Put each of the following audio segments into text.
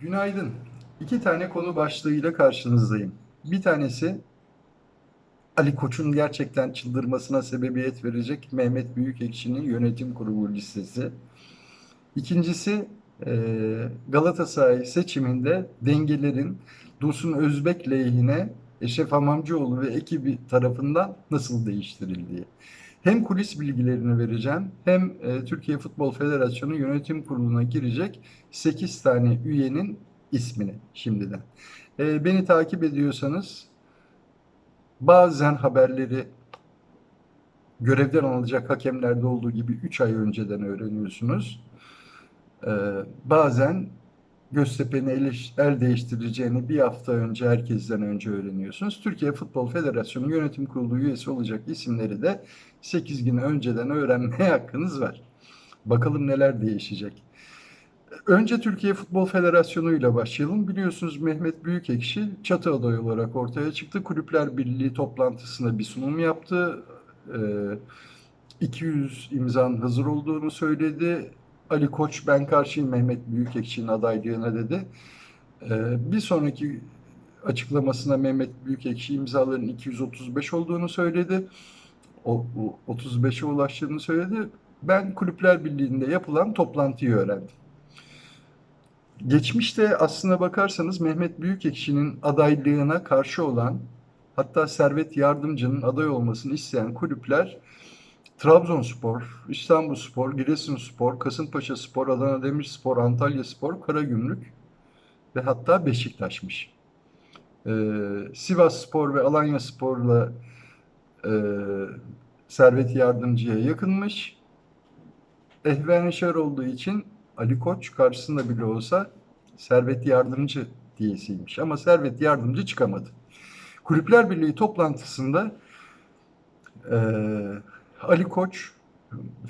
Günaydın. İki tane konu başlığıyla karşınızdayım. Bir tanesi Ali Koç'un gerçekten çıldırmasına sebebiyet verecek Mehmet Büyükekşi'nin yönetim kurulu listesi. İkincisi eee, Galatasaray seçiminde dengelerin Dursun Özbek lehine Eşref Hamamcıoğlu ve ekibi tarafından nasıl değiştirildiği. Hem kulis bilgilerini vereceğim hem e, Türkiye Futbol Federasyonu Yönetim Kurulu'na girecek 8 tane üyenin ismini şimdiden. E, beni takip ediyorsanız bazen haberleri görevden alınacak hakemlerde olduğu gibi 3 ay önceden öğreniyorsunuz. E, bazen Göztepe'nin el, değiştireceğini bir hafta önce herkesten önce öğreniyorsunuz. Türkiye Futbol Federasyonu Yönetim Kurulu üyesi olacak isimleri de 8 gün önceden öğrenmeye hakkınız var. Bakalım neler değişecek. Önce Türkiye Futbol Federasyonu ile başlayalım. Biliyorsunuz Mehmet Büyükekşi çatı adayı olarak ortaya çıktı. Kulüpler Birliği toplantısında bir sunum yaptı. Ee, 200 imzanın hazır olduğunu söyledi. Ali Koç ben karşıyım Mehmet Büyükekşi'nin adaylığına dedi. Ee, bir sonraki açıklamasında Mehmet Büyükekşi imzaların 235 olduğunu söyledi. O, o 35'e ulaştığını söyledi. Ben Kulüpler Birliği'nde yapılan toplantıyı öğrendim. Geçmişte aslına bakarsanız Mehmet Büyükekşi'nin adaylığına karşı olan hatta Servet Yardımcı'nın aday olmasını isteyen kulüpler Trabzonspor, İstanbulspor, Giresunspor, Kasımpaşaspor, Adana Demirspor, Antalyaspor, Karagümrük ve hatta Beşiktaş'mış. Ee, Sivasspor ve Alanyaspor'la e, Servet Yardımcı'ya yakınmış. Ehveneşer olduğu için Ali Koç karşısında bile olsa Servet Yardımcı diyesiymiş. Ama Servet Yardımcı çıkamadı. Kulüpler Birliği toplantısında e, Ali Koç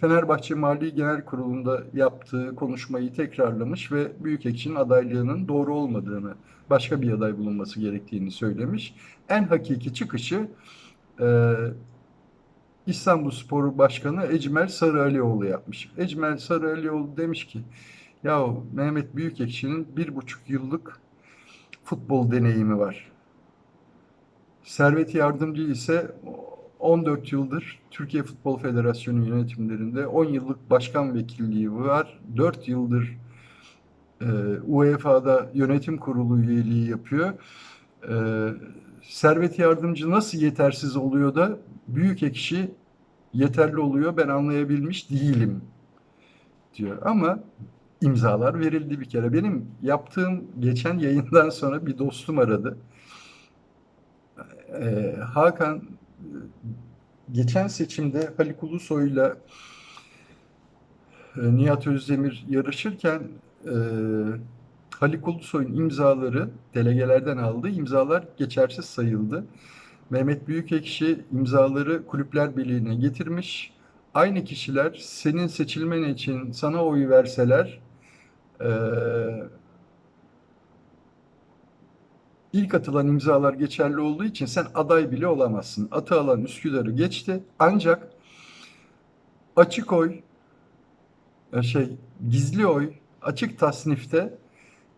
Fenerbahçe Mali Genel Kurulu'nda yaptığı konuşmayı tekrarlamış ve Büyükekşi'nin adaylığının doğru olmadığını, başka bir aday bulunması gerektiğini söylemiş. En hakiki çıkışı e, İstanbulspor Başkanı Ecmel Sarıalioğlu yapmış. Ecmel Sarıalioğlu demiş ki ya Mehmet Büyükekşi'nin bir buçuk yıllık futbol deneyimi var. Servet Yardımcı ise 14 yıldır Türkiye Futbol Federasyonu yönetimlerinde 10 yıllık başkan vekilliği var. 4 yıldır e, UEFA'da yönetim kurulu üyeliği yapıyor. E, Servet Yardımcı nasıl yetersiz oluyor da büyük ekşi yeterli oluyor ben anlayabilmiş değilim diyor. Ama imzalar verildi bir kere. Benim yaptığım geçen yayından sonra bir dostum aradı. Ee, Hakan geçen seçimde Haluk Ulusoy'la e, Nihat Özdemir yarışırken e, Haluk Ulusoy'un imzaları delegelerden aldığı imzalar geçersiz sayıldı. Mehmet Büyükekşi imzaları Kulüpler Birliği'ne getirmiş. Aynı kişiler senin seçilmen için sana oy verseler e, ilk atılan imzalar geçerli olduğu için sen aday bile olamazsın. Atı alan Üsküdar'ı geçti. Ancak açık oy e, şey gizli oy açık tasnifte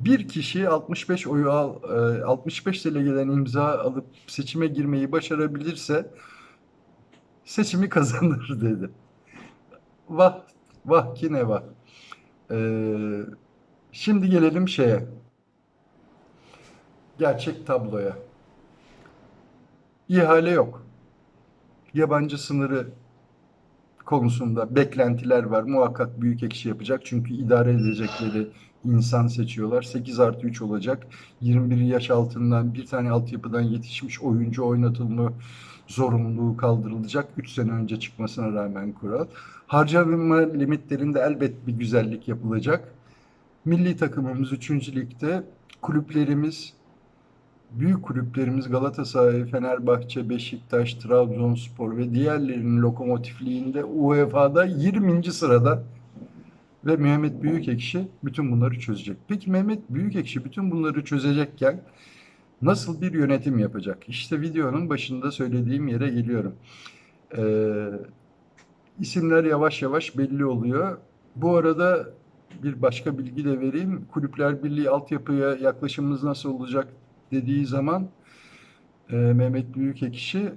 bir kişi 65 oyu al, e, 65 delegeden imza alıp seçime girmeyi başarabilirse seçimi kazanır dedi. Vah vah ki ne vah. Ee, şimdi gelelim şeye. Gerçek tabloya. İhale yok. Yabancı sınırı konusunda beklentiler var. Muhakkak büyük ekşi yapacak. Çünkü idare edecekleri insan seçiyorlar. 8 artı 3 olacak. 21 yaş altından bir tane altyapıdan yetişmiş oyuncu oynatılma zorunluluğu kaldırılacak. 3 sene önce çıkmasına rağmen kural. Harcama limitlerinde elbet bir güzellik yapılacak. Milli takımımız 3. ligde. Kulüplerimiz büyük kulüplerimiz Galatasaray, Fenerbahçe, Beşiktaş, Trabzonspor ve diğerlerinin lokomotifliğinde UEFA'da 20. sırada ve Mehmet Büyükekşi bütün bunları çözecek. Peki Mehmet Büyükekşi bütün bunları çözecekken nasıl bir yönetim yapacak? İşte videonun başında söylediğim yere geliyorum. Ee, isimler yavaş yavaş belli oluyor. Bu arada bir başka bilgi de vereyim. Kulüpler Birliği altyapıya yaklaşımımız nasıl olacak dediği zaman e, Mehmet Büyükekşi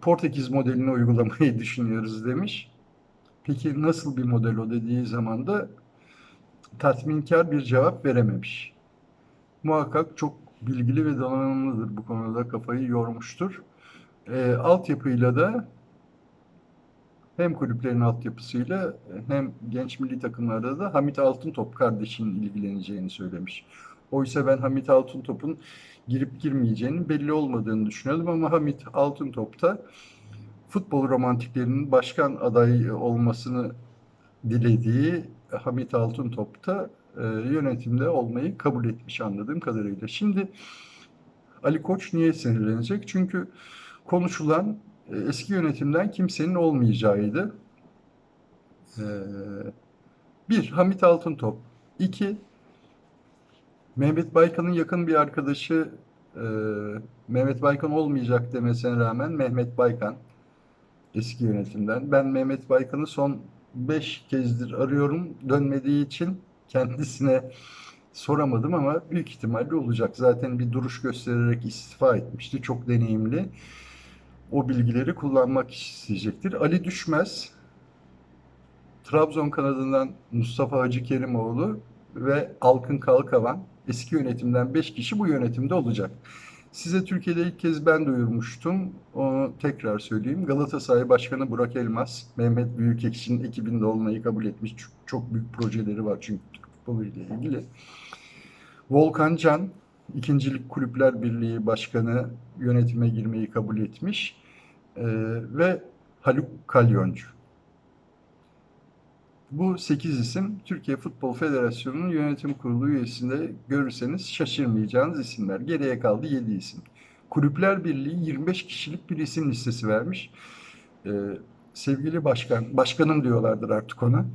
Portekiz modelini uygulamayı düşünüyoruz demiş. Peki nasıl bir model o dediği zaman da tatminkar bir cevap verememiş. Muhakkak çok bilgili ve donanımlıdır bu konuda kafayı yormuştur. E, altyapıyla da hem kulüplerin altyapısıyla hem genç milli takımlarda da Hamit Altıntop kardeşinin ilgileneceğini söylemiş. Oysa ben Hamit Altıntop'un girip girmeyeceğinin belli olmadığını düşünüyordum ama Hamit Altıntop da futbol romantiklerinin başkan adayı olmasını dilediği Hamit Altıntop da e, yönetimde olmayı kabul etmiş anladığım kadarıyla. Şimdi Ali Koç niye sinirlenecek? Çünkü konuşulan e, eski yönetimden kimsenin olmayacağıydı. E, bir, Hamit Altıntop. İki, Mehmet Baykan'ın yakın bir arkadaşı e, Mehmet Baykan olmayacak demesine rağmen Mehmet Baykan eski yönetimden. Ben Mehmet Baykan'ı son 5 kezdir arıyorum. Dönmediği için kendisine soramadım ama büyük ihtimalle olacak. Zaten bir duruş göstererek istifa etmişti. Çok deneyimli. O bilgileri kullanmak isteyecektir. Ali Düşmez Trabzon kanadından Mustafa Hacı Kerimoğlu ve Alkın Kalkavan eski yönetimden 5 kişi bu yönetimde olacak. Size Türkiye'de ilk kez ben duyurmuştum. Onu tekrar söyleyeyim. Galatasaray Başkanı Burak Elmas, Mehmet Büyükekşi'nin ekibinde olmayı kabul etmiş. Çok, çok büyük projeleri var çünkü Türk futbolu ile ilgili. Volkan Can, İkincilik Kulüpler Birliği Başkanı yönetime girmeyi kabul etmiş. Ee, ve Haluk Kalyoncu. Bu 8 isim Türkiye Futbol Federasyonu'nun yönetim kurulu üyesinde görürseniz şaşırmayacağınız isimler. Geriye kaldı 7 isim. Kulüpler Birliği 25 kişilik bir isim listesi vermiş. Ee, sevgili başkan, başkanım diyorlardır artık ona.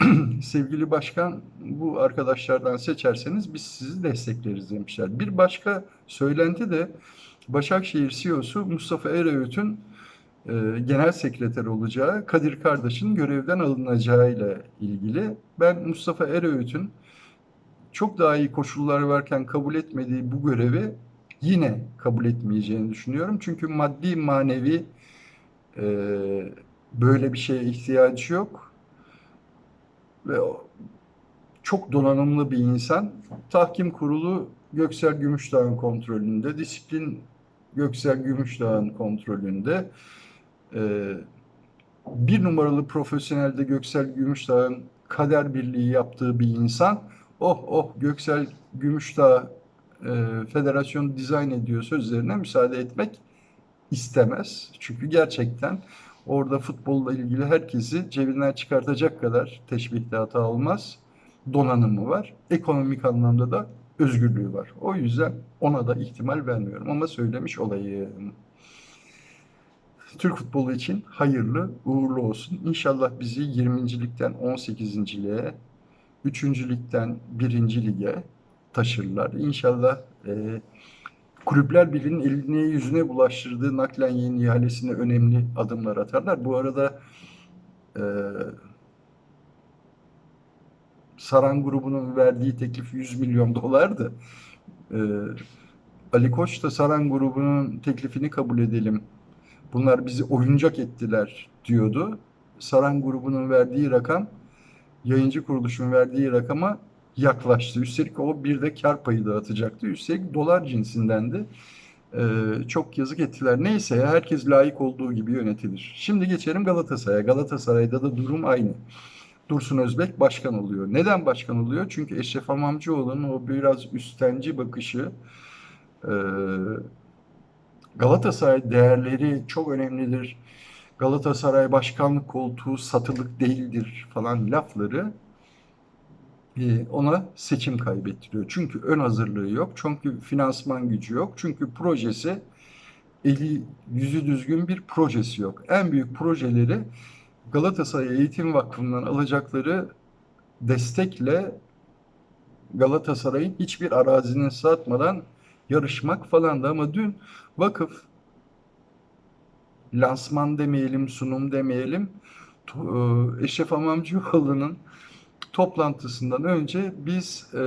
sevgili başkan bu arkadaşlardan seçerseniz biz sizi destekleriz demişler. Bir başka söylenti de Başakşehir CEO'su Mustafa Ereğüt'ün e, genel sekreter olacağı, Kadir Kardeş'in görevden alınacağıyla ilgili. Ben Mustafa Ereğüt'ün çok daha iyi koşullar varken kabul etmediği bu görevi yine kabul etmeyeceğini düşünüyorum. Çünkü maddi manevi e, böyle bir şeye ihtiyacı yok. Ve çok donanımlı bir insan. Tahkim kurulu Göksel Gümüşdağ'ın kontrolünde, disiplin Göksel Gümüşdağ'ın kontrolünde. Ee, bir numaralı profesyonelde Göksel Gümüşdağ'ın kader birliği yaptığı bir insan. Oh oh Göksel Gümüşdağ e, federasyon dizayn ediyor sözlerine müsaade etmek istemez. Çünkü gerçekten orada futbolla ilgili herkesi cebinden çıkartacak kadar teşbihte hata olmaz. Donanımı var. Ekonomik anlamda da özgürlüğü var. O yüzden ona da ihtimal vermiyorum ama söylemiş olayım. Türk futbolu için hayırlı, uğurlu olsun. İnşallah bizi 20. ligden 18. lige, 3. ligden 1. lige taşırlar. İnşallah e, Kulüpler Birliği'nin eline yüzüne bulaştırdığı naklen yeni ihalesine önemli adımlar atarlar. Bu arada e, Saran grubunun verdiği teklif 100 milyon dolardı. E, Ali Koç da Saran grubunun teklifini kabul edelim bunlar bizi oyuncak ettiler diyordu. Saran grubunun verdiği rakam yayıncı kuruluşun verdiği rakama yaklaştı. Üstelik o bir de kar payı dağıtacaktı. Üstelik dolar cinsindendi. Ee, çok yazık ettiler. Neyse herkes layık olduğu gibi yönetilir. Şimdi geçelim Galatasaray'a. Galatasaray'da da durum aynı. Dursun Özbek başkan oluyor. Neden başkan oluyor? Çünkü Eşref Amamcıoğlu'nun o biraz üstenci bakışı e, Galatasaray değerleri çok önemlidir. Galatasaray başkanlık koltuğu satılık değildir falan lafları e, ona seçim kaybettiriyor. Çünkü ön hazırlığı yok. Çünkü finansman gücü yok. Çünkü projesi eli yüzü düzgün bir projesi yok. En büyük projeleri Galatasaray Eğitim Vakfı'ndan alacakları destekle Galatasaray'ın hiçbir arazinin satmadan yarışmak falan da ama dün vakıf lansman demeyelim, sunum demeyelim e, Eşref Amamcıoğlu'nun toplantısından önce biz e,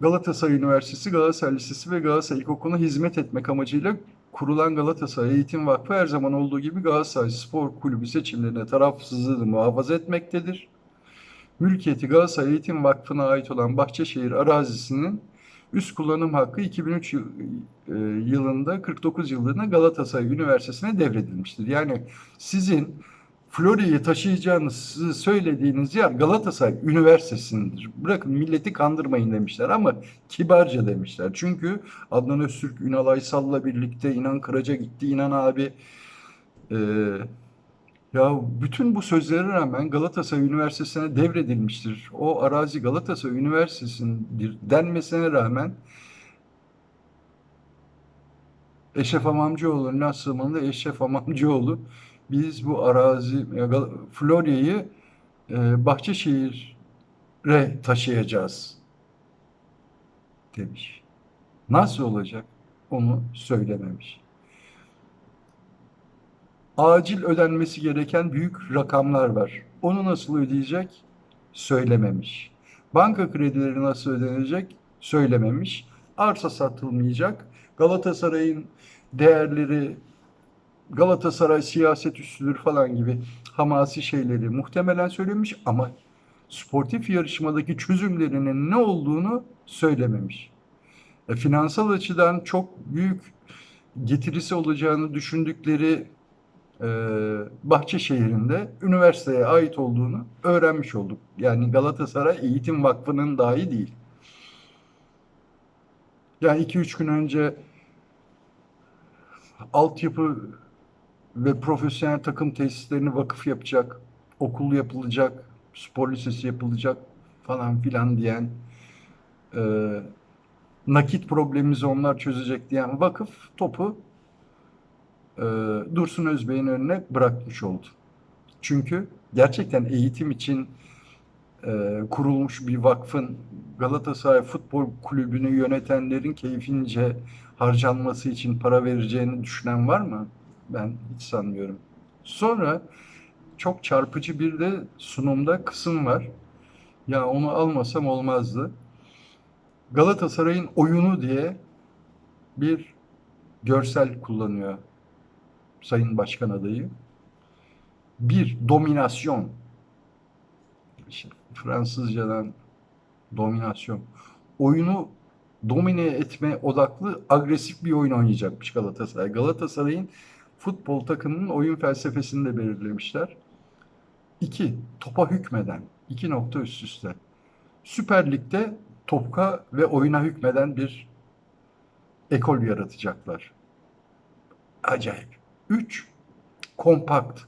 Galatasaray Üniversitesi, Galatasaray Lisesi ve Galatasaray İlkokulu'na hizmet etmek amacıyla kurulan Galatasaray Eğitim Vakfı her zaman olduğu gibi Galatasaray Spor Kulübü seçimlerine tarafsızlığını muhafaza etmektedir. Mülkiyeti Galatasaray Eğitim Vakfı'na ait olan Bahçeşehir arazisinin üst kullanım hakkı 2003 yıl- e, yılında 49 yılında Galatasaray Üniversitesi'ne devredilmiştir. Yani sizin Florya'yı taşıyacağınızı söylediğiniz yer Galatasaray Üniversitesi'ndir. Bırakın milleti kandırmayın demişler ama kibarca demişler. Çünkü Adnan Öztürk, Ünal Aysal'la birlikte İnan Kıraca gitti. İnan abi e, ya bütün bu sözlere rağmen Galatasaray Üniversitesi'ne devredilmiştir. O arazi Galatasaray Üniversitesi'ndir denmesine rağmen Eşref Amamcıoğlu'nun asılımında Eşref Amamcıoğlu biz bu arazi Florya'yı e, Bahçeşehir'e taşıyacağız demiş. Nasıl olacak? Onu söylememiş. Acil ödenmesi gereken büyük rakamlar var. Onu nasıl ödeyecek? Söylememiş. Banka kredileri nasıl ödenecek? Söylememiş. Arsa satılmayacak. Galatasaray'ın değerleri Galatasaray siyaset üstüdür falan gibi hamasi şeyleri muhtemelen söylemiş ama sportif yarışmadaki çözümlerinin ne olduğunu söylememiş. E, finansal açıdan çok büyük getirisi olacağını düşündükleri Bahçeşehir'inde üniversiteye ait olduğunu öğrenmiş olduk. Yani Galatasaray Eğitim Vakfı'nın dahi değil. Yani 2-3 gün önce altyapı ve profesyonel takım tesislerini vakıf yapacak, okul yapılacak, spor lisesi yapılacak falan filan diyen, e, nakit problemimizi onlar çözecek diyen vakıf topu e, Dursun Özbey'in önüne bırakmış oldu. Çünkü gerçekten eğitim için e, kurulmuş bir vakfın Galatasaray Futbol Kulübü'nü yönetenlerin keyfince harcanması için para vereceğini düşünen var mı? Ben hiç sanmıyorum. Sonra çok çarpıcı bir de sunumda kısım var. Ya onu almasam olmazdı. Galatasaray'ın oyunu diye bir görsel kullanıyor Sayın Başkan adayı. Bir, dominasyon. İşte Fransızcadan dominasyon. Oyunu domine etme odaklı agresif bir oyun oynayacakmış Galatasaray. Galatasaray'ın futbol takımının oyun felsefesini de belirlemişler. İki, topa hükmeden. iki nokta üst üste. Süper Lig'de topa ve oyuna hükmeden bir ekol yaratacaklar. Acayip. Üç, kompakt.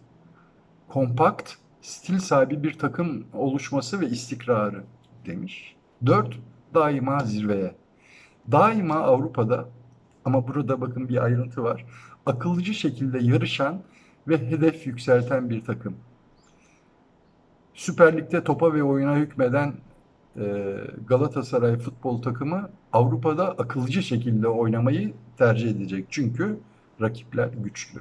Kompakt, stil sahibi bir takım oluşması ve istikrarı demiş. Dört, daima zirveye. Daima Avrupa'da ama burada bakın bir ayrıntı var. Akıllıcı şekilde yarışan ve hedef yükselten bir takım. Süper Lig'de topa ve oyuna hükmeden e, Galatasaray futbol takımı Avrupa'da akıllıcı şekilde oynamayı tercih edecek. Çünkü rakipler güçlü.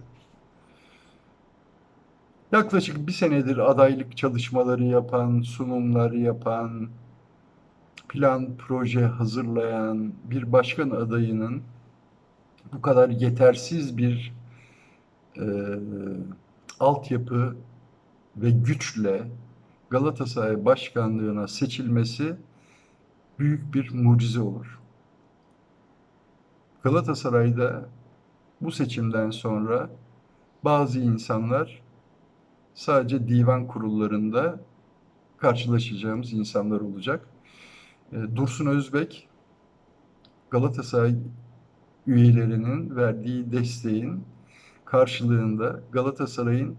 Yaklaşık bir senedir adaylık çalışmaları yapan, sunumlar yapan, plan, proje hazırlayan bir başkan adayının bu kadar yetersiz bir e, altyapı ve güçle Galatasaray başkanlığına seçilmesi büyük bir mucize olur. Galatasaray'da bu seçimden sonra bazı insanlar sadece divan kurullarında karşılaşacağımız insanlar olacak. E, Dursun Özbek Galatasaray üyelerinin verdiği desteğin karşılığında Galatasaray'ın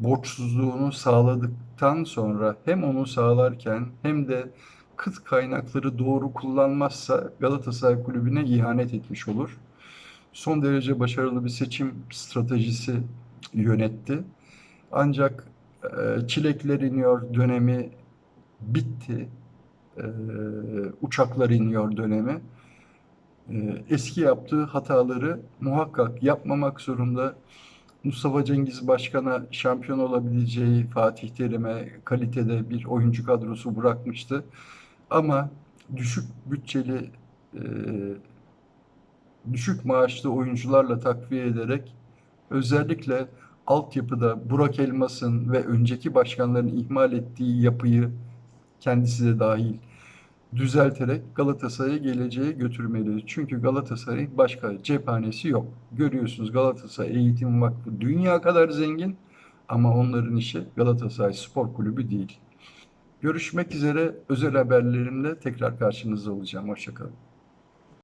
borçsuzluğunu sağladıktan sonra hem onu sağlarken hem de kıt kaynakları doğru kullanmazsa Galatasaray Kulübü'ne ihanet etmiş olur. Son derece başarılı bir seçim stratejisi yönetti. Ancak e, çilekler iniyor dönemi bitti. E, uçaklar iniyor dönemi. E, eski yaptığı hataları muhakkak yapmamak zorunda. Mustafa Cengiz Başkan'a şampiyon olabileceği Fatih Terim'e kalitede bir oyuncu kadrosu bırakmıştı. Ama düşük bütçeli, e, düşük maaşlı oyuncularla takviye ederek özellikle altyapıda Burak Elmas'ın ve önceki başkanların ihmal ettiği yapıyı kendisi de dahil düzelterek Galatasaray'ı geleceğe götürmeli. Çünkü Galatasaray'ın başka cephanesi yok. Görüyorsunuz Galatasaray Eğitim Vakfı dünya kadar zengin ama onların işi Galatasaray Spor Kulübü değil. Görüşmek üzere özel haberlerimle tekrar karşınızda olacağım. Hoşçakalın.